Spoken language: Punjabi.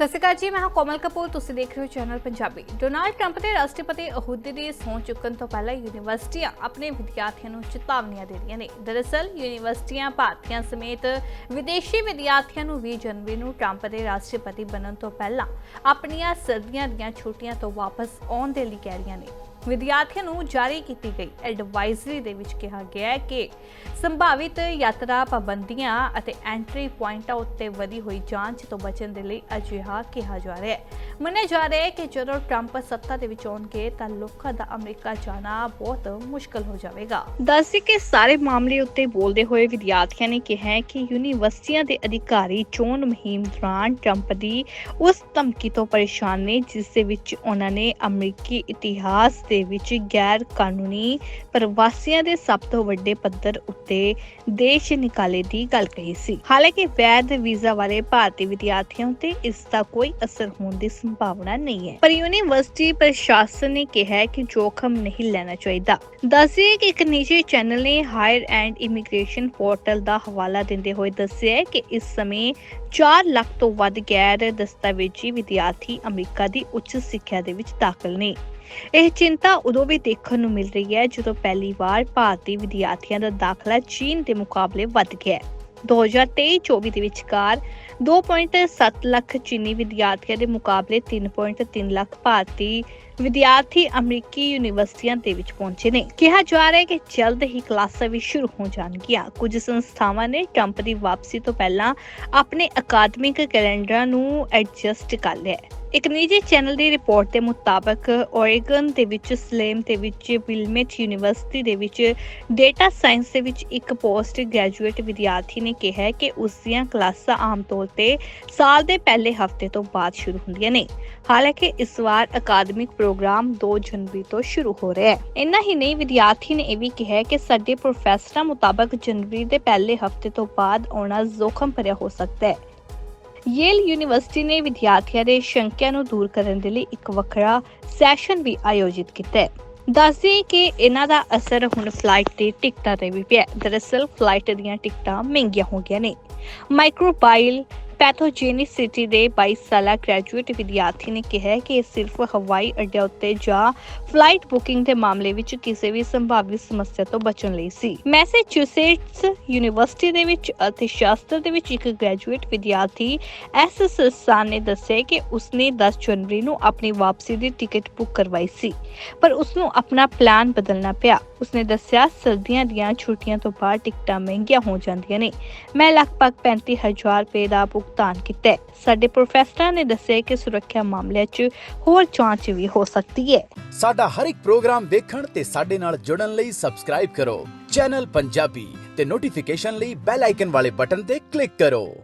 ਸਤਿ ਸ਼੍ਰੀ ਅਕਾਲ ਜੀ, ਮੈਂ ਹਾਂ ਕੋਮਲ ਕਪੂਰ, ਤੁਸੀਂ ਦੇਖ ਰਹੇ ਹੋ ਚੈਨਲ ਪੰਜਾਬੀ। ਡੋਨਾਲਡ ਟਰੰਪ ਦੇ ਰਾਸ਼ਟਰਪਤੀ ਅਹੁਦੇ ਦੀ ਸਹੁੰ ਚੁੱਕਣ ਤੋਂ ਪਹਿਲਾਂ ਯੂਨੀਵਰਸਿਟੀਆਂ ਆਪਣੇ ਵਿਦਿਆਰਥੀਆਂ ਨੂੰ ਚੇਤਾਵਨੀਆਂ ਦੇ ਰਹੀਆਂ ਨੇ। ਦਰਅਸਲ, ਯੂਨੀਵਰਸਿਟੀਆਂ ਭਾਰਤੀਆਂ ਸਮੇਤ ਵਿਦੇਸ਼ੀ ਵਿਦਿਆਰਥੀਆਂ ਨੂੰ 20 ਜਨਵਰੀ ਨੂੰ ਟਰੰਪ ਦੇ ਰਾਸ਼ਟਰਪਤੀ ਬਣਨ ਤੋਂ ਪਹਿਲਾਂ ਆਪਣੀਆਂ ਸਰਦੀਆਂ ਦੀਆਂ ਛੁੱਟੀਆਂ ਤੋਂ ਵਾਪਸ ਆਉਣ ਦੇ ਲਈ ਕਹਿ ਰਹੀਆਂ ਨੇ। ਵਿਦਿਆਰਥੀਆਂ ਨੂੰ ਜਾਰੀ ਕੀਤੀ ਗਈ। ਐਡਵਾਈਜ਼ਰੀ ਦੇ ਵਿੱਚ ਕਿਹਾ ਗਿਆ ਹੈ ਕਿ ਸੰਭਾਵਿਤ ਯਾਤਰਾ ਪਾਬੰਦੀਆਂ ਅਤੇ ਐਂਟਰੀ ਪੁਆਇੰਟਾਂ ਉੱਤੇ ਵਧੀ ਹੋਈ ਜਾਂਚ ਤੋਂ ਬਚਣ ਦੇ ਲਈ ਅਜਿਹਾ ਕਿਹਾ ਜਾ ਰਿਹਾ ਹੈ। ਮੰਨਿਆ ਜਾ ਰਿਹਾ ਹੈ ਕਿ ਜਦੋਂ ਟਰੰਪ ਸੱਤਾ ਦੇ ਵਿੱਚ ਆਉਣਗੇ ਤਾਂ ਲੋਕਾਂ ਦਾ ਅਮਰੀਕਾ ਜਾਣਾ ਬਹੁਤ ਮੁਸ਼ਕਲ ਹੋ ਜਾਵੇਗਾ। ਦੱਸਦੇ ਕਿ ਸਾਰੇ ਮਾਮਲੇ ਉੱਤੇ ਬੋਲਦੇ ਹੋਏ ਵਿਦਿਆਰਥੀਆਂ ਨੇ ਕਿਹਾ ਕਿ ਯੂਨੀਵਰਸਿਟੀਆਂ ਦੇ ਅਧਿਕਾਰੀ ਚੋਣ ਮੁਹਿੰਮ ਦੌਰਾਨ ਟਰੰਪ ਦੀ ਉਸ ਧਮਕੀ ਤੋਂ ਪਰੇਸ਼ਾਨ ਨੇ, ਜਿਸ ਦੇ ਵਿੱਚ ਉਹਨਾਂ ਨੇ ਅਮਰੀਕੀ ਇਤਿਹਾਸ ਦੇ ਵਿੱਚ ਗੈਰ ਕਾਨੂੰਨੀ ਪ੍ਰਵਾਸੀਆਂ ਦੇ ਸਭ ਤੋਂ ਵੱਡੇ ਪੱਧਰ ਉੱਤੇ ਦੇਸ਼ ਨਿਕਾਲੇ ਦੀ ਗੱਲ ਕਹੀ ਸੀ। ਹਾਲਾਂਕਿ ਵੈਦ ਵੀਜ਼ਾ ਵਾਲੇ ਭਾਰਤੀ ਵਿਦਿਆਰਥੀਆਂ ਉੱਤੇ ਇਸ ਦਾ ਕੋਈ ਅਸਰ ਹੋਣ ਦੀ ਸੰਭਾਵਨਾ ਨਹੀਂ ਹੈ। ਪਰ ਯੂਨੀਵਰਸਿਟੀ ਪ੍ਰਸ਼ਾਸਨ ਨੇ ਕਿਹਾ ਕਿ ਜੋਖਮ ਨਹੀਂ ਲੈਣਾ ਚਾਹੀਦਾ। ਦੱਸਿਆ ਕਿ ਇੱਕ ਨਿੱਜੀ ਚੈਨਲ ਨੇ ਹਾਇਰ ਐਂਡ ਇਮੀਗ੍ਰੇਸ਼ਨ ਪੋਰਟਲ ਦਾ ਹਵਾਲਾ ਦਿੰਦੇ ਹੋਏ ਦੱਸਿਆ ਕਿ ਇਸ ਸਮੇਂ 4 ਲੱਖ ਤੋਂ ਵੱਧ ਗੈਰ ਦਸਤਾਵੇਜ਼ੀ ਵਿਦਿਆਰਥੀ ਅਮਰੀਕਾ ਦੀ ਉੱਚ ਸਿੱਖਿਆ ਦੇ ਵਿੱਚ ਦਾਖਲ ਨੇ। ਇਹ ਚਿੰਤਾ ਉਦੋਂ ਵੀ ਦੇਖਣ ਨੂੰ ਮਿਲ ਰਹੀ ਹੈ ਜਦੋਂ ਪਹਿਲੀ ਵਾਰ ਭਾਰਤੀ ਵਿਦਿਆਰਥੀਆਂ ਦਾ ਦਾਖਲਾ ਚੀਨ ਦੇ ਮੁਕਾਬਲੇ ਵੱਧ ਗਿਆ ਹੈ। 2023-24 ਦੇ ਵਿਚਕਾਰ 2.7 ਲੱਖ ਚੀਨੀ ਵਿਦਿਆਰਥੀਆਂ ਦੇ ਮੁਕਾਬਲੇ 3.3 ਲੱਖ ਭਾਰਤੀ ਵਿਦਿਆਰਥੀ ਅਮਰੀਕੀ ਯੂਨੀਵਰਸਿਟੀਆਂ ਦੇ ਵਿੱਚ ਪਹੁੰਚੇ ਨੇ। ਕਿਹਾ ਜਾ ਰਿਹਾ ਹੈ ਕਿ ਜਲਦ ਹੀ ਕਲਾਸਾਂ ਵੀ ਸ਼ੁਰੂ ਹੋ ਜਾਣਗੀਆਂ। ਕੁਝ ਸੰਸਥਾਵਾਂ ਨੇ ਟਰੰਪ ਦੀ ਵਾਪਸੀ ਤੋਂ ਪਹਿਲਾਂ ਆਪਣੇ ਅਕਾਦਮਿਕ ਕੈਲੰਡਰਾਂ ਨੂੰ ਐਡਜਸਟ ਕਰ ਲਿਆ ਹੈ। ਇੱਕ ਨਿੱਜੀ ਚੈਨਲ ਦੀ ਰਿਪੋਰਟ ਦੇ ਮੁਤਾਬਕ, ਓਰੇਗਨ ਦੇ ਵਿੱਚ, ਸਲੇਮ ਦੇ ਵਿੱਚ, ਵਿਲਮੇਟ ਯੂਨੀਵਰਸਿਟੀ ਦੇ ਵਿੱਚ ਡੇਟਾ ਸਾਇੰਸ ਦੇ ਵਿੱਚ ਇੱਕ ਪੋਸਟ ਗ੍ਰੈਜੂਏਟ ਵਿਦਿਆਰਥੀ ਨੇ ਕਿਹਾ ਕਿ ਉਸ ਦੀਆਂ ਕਲਾਸਾਂ ਆਮ ਤੌਰ ਤੇ ਸਾਲ ਦੇ ਪਹਿਲੇ ਹਫ਼ਤੇ ਤੋਂ ਬਾਅਦ ਸ਼ੁਰੂ ਹੁੰਦੀਆਂ ਨੇ। ਹਾਲਾਂਕਿ, ਇਸ ਵਾਰ ਅਕਾਦਮਿਕ ਪ੍ਰੋਗਰਾਮ 2 ਜਨਵਰੀ ਤੋਂ ਸ਼ੁਰੂ ਹੋ ਰਿਹਾ ਹੈ। ਇੰਨਾ ਹੀ ਨਹੀਂ, ਵਿਦਿਆਰਥੀ ਨੇ ਇਹ ਵੀ ਕਿਹਾ ਕਿ ਸਾਡੇ ਪ੍ਰੋਫੈਸਰਾਂ ਮੁਤਾਬਕ ਜਨਵਰੀ ਦੇ ਪਹਿਲੇ ਹਫ਼ਤੇ ਤੋਂ ਬਾਅਦ ਆਉਣਾ ਜ਼ੋਖਮ ਭਰਿਆ ਹੋ ਸਕਦਾ ਹੈ। ਯੇਲ ਯੂਨੀਵਰਸਿਟੀ ਨੇ ਵਿਦਿਆਰਥੀਆਂ ਦੇ ਸ਼ੰਕਿਆਂ ਨੂੰ ਦੂਰ ਕਰਨ ਦੇ ਲਈ ਇੱਕ ਵੱਖਰਾ ਸੈਸ਼ਨ ਵੀ ਆਯੋਜਿਤ ਕੀਤਾ ਹੈ। ਦੱਸਦੇ ਕਿ ਇਹਨਾਂ ਦਾ ਅਸਰ ਹੁਣ ਫਲਾਈਟ ਦੀ ਟਿਕਟਾਂ ਤੇ ਵੀ ਪਿਆ ਦਰਅਸਲ ਫਲਾਈਟ ਦੀਆਂ ਟਿਕਟਾਂ ਮਹਿੰਗੀਆਂ ਹੋ ਗਈਆਂ ਨੇ। ਮਾਈਕਰੋਬਾਇਲ ਪੈਥੋਜੈਨਿਸਿਟੀ ਦੇ 22 ਸਾਲਾ ਗ੍ਰੈਜੂਏਟ ਵਿਦਿਆਰਥੀ ਨੇ ਕਿਹਾ ਕਿ ਇਹ ਸਿਰਫ ਹਵਾਈ ਅੱਡਿਆਂ ਉੱਤੇ ਜਾਂ ਫਲਾਈਟ ਬੁਕਿੰਗ ਦੇ ਮਾਮਲੇ ਵਿੱਚ ਕਿਸੇ ਵੀ ਸੰਭਾਵਿਤ ਸਮੱਸਿਆ ਤੋਂ ਬਚਣ ਲਈ ਸੀ। ਮੈਸੇਚਿਉਸੇਟਸ ਯੂਨੀਵਰਸਿਟੀ ਦੇ ਵਿੱਚ ਅਰਥ ਸ਼ਾਸਤਰ ਦੇ ਵਿੱਚ ਇੱਕ ਗ੍ਰੈਜੂਏਟ ਵਿਦਿਆਰਥੀ ਐਸ ਸਸਾਨ ਨੇ ਦੱਸਿਆ ਕਿ ਉਸਨੇ 10 ਜਨਵਰੀ ਨੂੰ ਆਪਣੀ ਵਾਪਸੀ ਦੀ ਟਿਕਟ ਬੁੱਕ ਕਰਵਾਈ ਸੀ, ਪਰ ਉਸ ਨੂੰ ਆਪਣਾ ਪਲਾਨ ਬਦਲਣਾ ਪਿਆ। ਉਸਨੇ ਦੱਸਿਆ, ਸਰਦੀਆਂ ਦੀਆਂ ਛੁੱਟੀਆਂ ਤੋਂ ਬਾਅਦ ਟਿਕਟਾਂ ਮਹਿੰਗੀਆਂ ਹੋ ਜਾਂਦੀਆਂ ਨੇ। ਮੈਂ ਲਗਭਗ 35000 ਰੁਪਏ ਦਾ ਭੁਗਤਾਨ ਕੀਤਾ ਹੈ। ਸਾਡੇ ਪ੍ਰੋਫੈਸਰਾਂ ਨੇ ਦੱਸਿਆ ਕਿ ਸੁਰੱਖਿਆ ਮਾਮਲਿਆਂ 'ਚ ਹੋਰ ਜਾਂਚ ਵੀ ਹੋ ਸਕਦੀ ਹੈ। ਸਾਡਾ ਹਰ ਇੱਕ ਪ੍ਰੋਗਰਾਮ ਵੇਖਣ ਤੇ ਸਾਡੇ ਨਾਲ ਜੁੜਨ ਲਈ ਸਬਸਕ੍ਰਾਈਬ ਕਰੋ। ਚੈਨਲ ਪੰਜਾਬੀ ਤੇ ਨੋਟੀਫਿਕੇਸ਼ਨ ਲਈ ਬੈਲ ਆਈਕਨ ਵਾਲੇ ਬਟਨ ਤੇ ਕਲਿੱਕ ਕਰੋ।